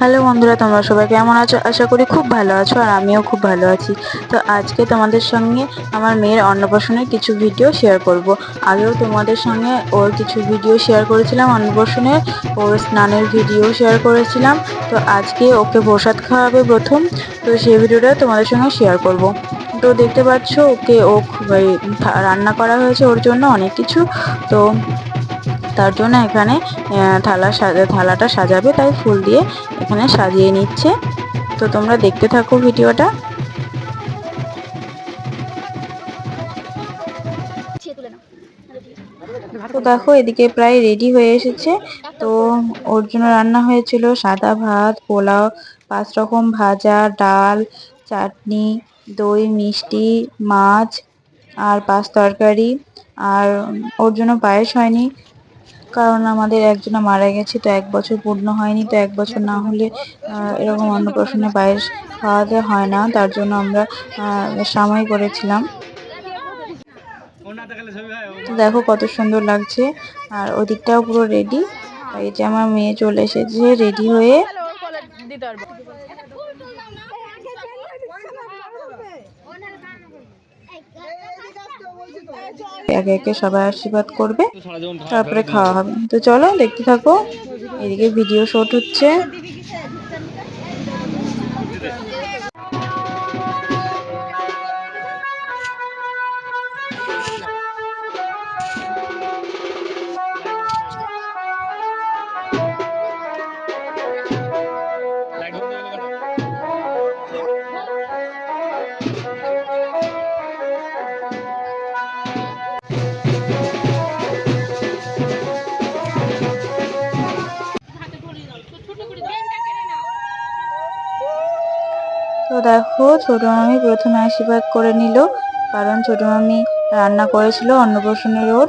Hello বন্ধুরা, তোমরা সবাই কেমন আছো? আশা করি খুব ভালো আছো আর আমিও খুব ভালো আছি। তো আজকে তোমাদের সঙ্গে আমার মেয়ের অন্নপ্রাশনের কিছু ভিডিও শেয়ার করব। আগেও তোমাদের সঙ্গে ওর কিছু ভিডিও শেয়ার করেছিলাম, অন্নপ্রাশনের ওর স্নানের ভিডিও শেয়ার করেছিলাম। তো আজকে ওকে প্রসাদ খাওয়াবে প্রথম, তো সেই ভিডিওটা তোমাদের সঙ্গে শেয়ার করব। তো দেখতে পাচ্ছ ওকে ও রান্না করা হয়েছে ওর জন্য অনেক কিছু। তো তার জন্য এখানে থালা সাজা থালাটা সাজাবে, তাই ফুল দিয়ে এখানে সাজিয়ে নিচ্ছে। তো তোমরা দেখতে থাকো ভিডিওটা। তো দেখো, এদিকে প্রায় রেডি হয়ে এসেছে। তো ওর জন্য রান্না হয়েছিল সাদা ভাত, পোলাও, পাঁচ রকম ভাজা, ডাল, চাটনি, দই, মিষ্টি, মাছ আর পাঁচ তরকারি। আর ওর জন্য পায়েস হয়নি। কারণ আমাদের একজনা মারা গেছে, তো এক বছর পূর্ণ হয়নি, তো এক বছর না হলে এরকম অন্নপ্রাশনে পায়েস খাওয়াতে হয় না, তার জন্য আমরা সামাই করেছিলাম। তো দেখো কত সুন্দর লাগছে, আর ওদিকটাও পুরো রেডি এই যে আমার মেয়ে চলে এসেছে রেডি হয়ে একে একে সবাই আশীর্বাদ করবে। তারপরে খাওয়া হবে। তো চলো দেখতে থাকো। এদিকে ভিডিও শুট হচ্ছে। দেখো ছোট মামি প্রথমে আশীর্বাদ করে নিল কারণ ছোট মামি রান্না করেছিল অন্নপ্রাশনের ওর।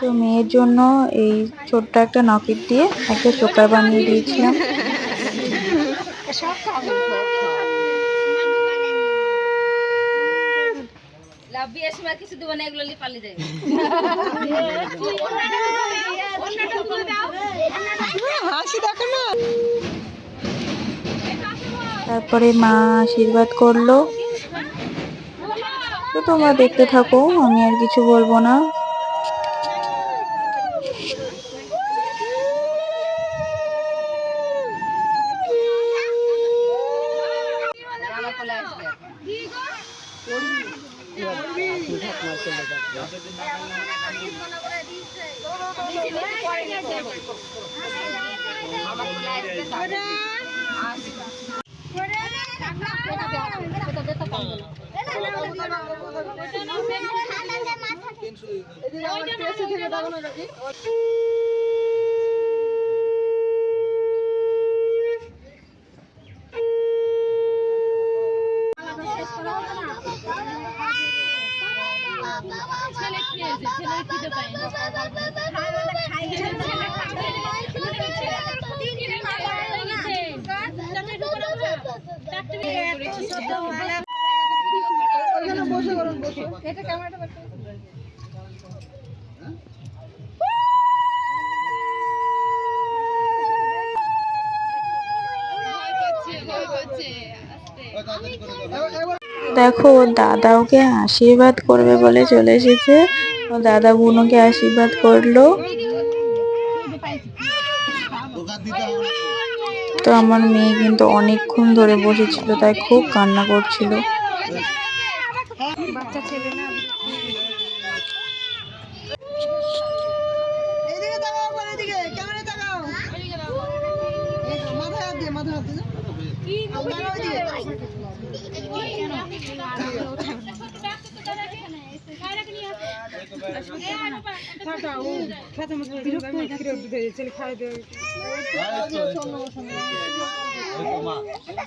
তো মেয়ের জন্য এই ছোট্ট একটা নকেট দিয়ে একটা চোকার বানিয়ে দিয়েছিলাম। কিছু দেবো না এগুলো লিপালি যায় তারপরে মা আশীর্বাদ করল। তো তোমরা দেখতে থাকো আমি আর কিছু বলব না। ছেলে খেয়েছে ছেলে খিদে পায় বসে করুন বসে দেখো ওর দাদা ওকে আশীর্বাদ করবে বলে চলে এসেছে। ও দাদা বোনকে আশীর্বাদ করল। তো আমার মেয়ে কিন্তু অনেকক্ষণ ধরে বসেছিল, তাই খুব কান্না করছিল। ছেলে না? এইদিকে তাকাও এদিকে ক্যামেরা তাকাও। মাথায় হাত দিয়ে মাথায় হাত দিয়ে।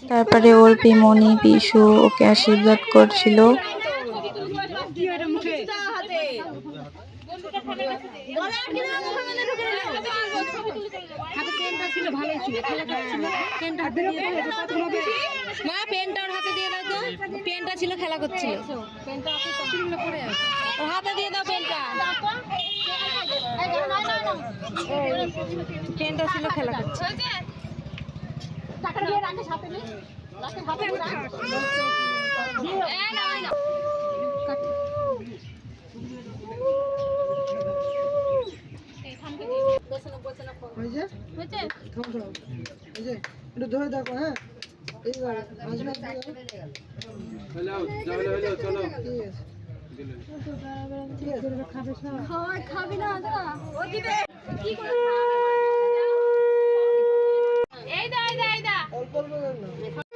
তারপরে ওর পিমনি পিসু ওকে আশীর্বাদ করছিল। পেনটা ওর হাতে দিয়ে দাও তো। পেনটা ছিল, খেলা করছিল। ওর হাতে দিয়ে দাও পেনটা পেনটা ছিল, খেলা করছে ওই যে থাম থাম এই যে একটু ধরে দেখো হ্যাঁ? এইবার আসবে ঠিক আছে। অল্প অল্প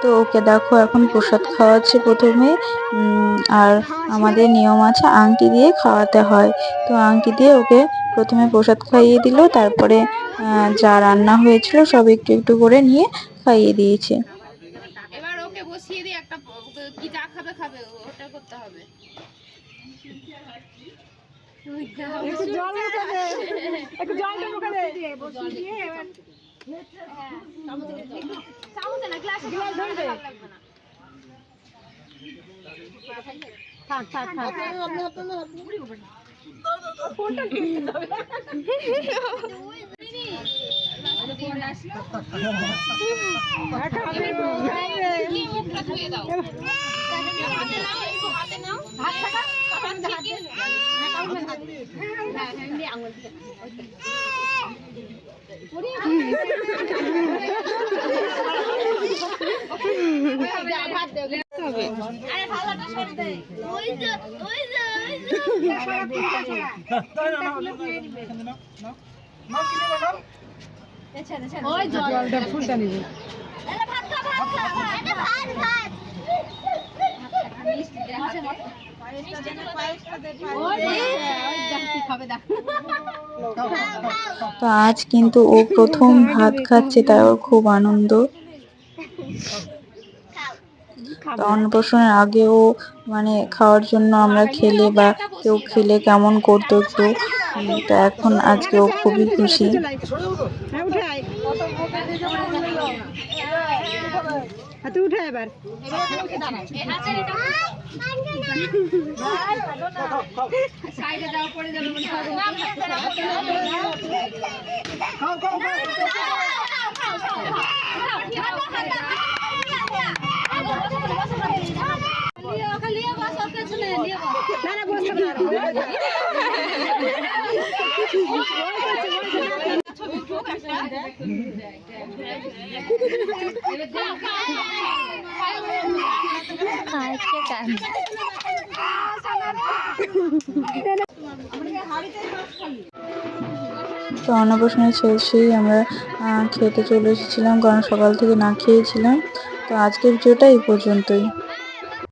তো ওকে দেখো এখন প্রসাদ খাওয়াচ্ছে প্রথমে। আর আমাদের নিয়ম আছে আংটি দিয়ে খাওয়াতে হয়। তো আংটি দিয়ে ওকে প্রথমে প্রসাদ খাইয়ে দিল তারপরে যা রান্না হয়েছিল সব একটু একটু করে নিয়ে খাইয়ে দিয়েছে। এবার ওকে বসিয়ে দিয়ে একটা কি যা খাবে খাবে ওটা করতে হবে। একটু জল একটু জলটা বসিয়ে দিয়ে এবার চামচে না গ্লাস গ্লাস ধরে থাক থাক থাক। আপনি থাকা হাত থেকে হ্যাঁ হ্যাঁ আঙুল দিয়ে আরে ভালোটা সরে দে ওই জলটা ফুলটা নিবি ভাত খা ভাত খা ভাত ভাত তো আজ কিন্তু ও প্রথম ভাত খাচ্ছে, তাই ওর খুব আনন্দ। অন্নপ্রাশনের আগেও মানে খাওয়ার জন্য আমরা খেলে বা কেউ খেলে কেমন করতো একটু তো এখন আজকে ও খুবই খুশি হ্যাঁ হাতে এবার যাবে না না বসতে পারো তো অন্নপ্রাশনের শেষেই আমরা খেতে চলে এসেছিলাম, কারণ সকাল থেকে না খেয়েছিলাম। তো আজকের ভিডিওটা এই পর্যন্তই।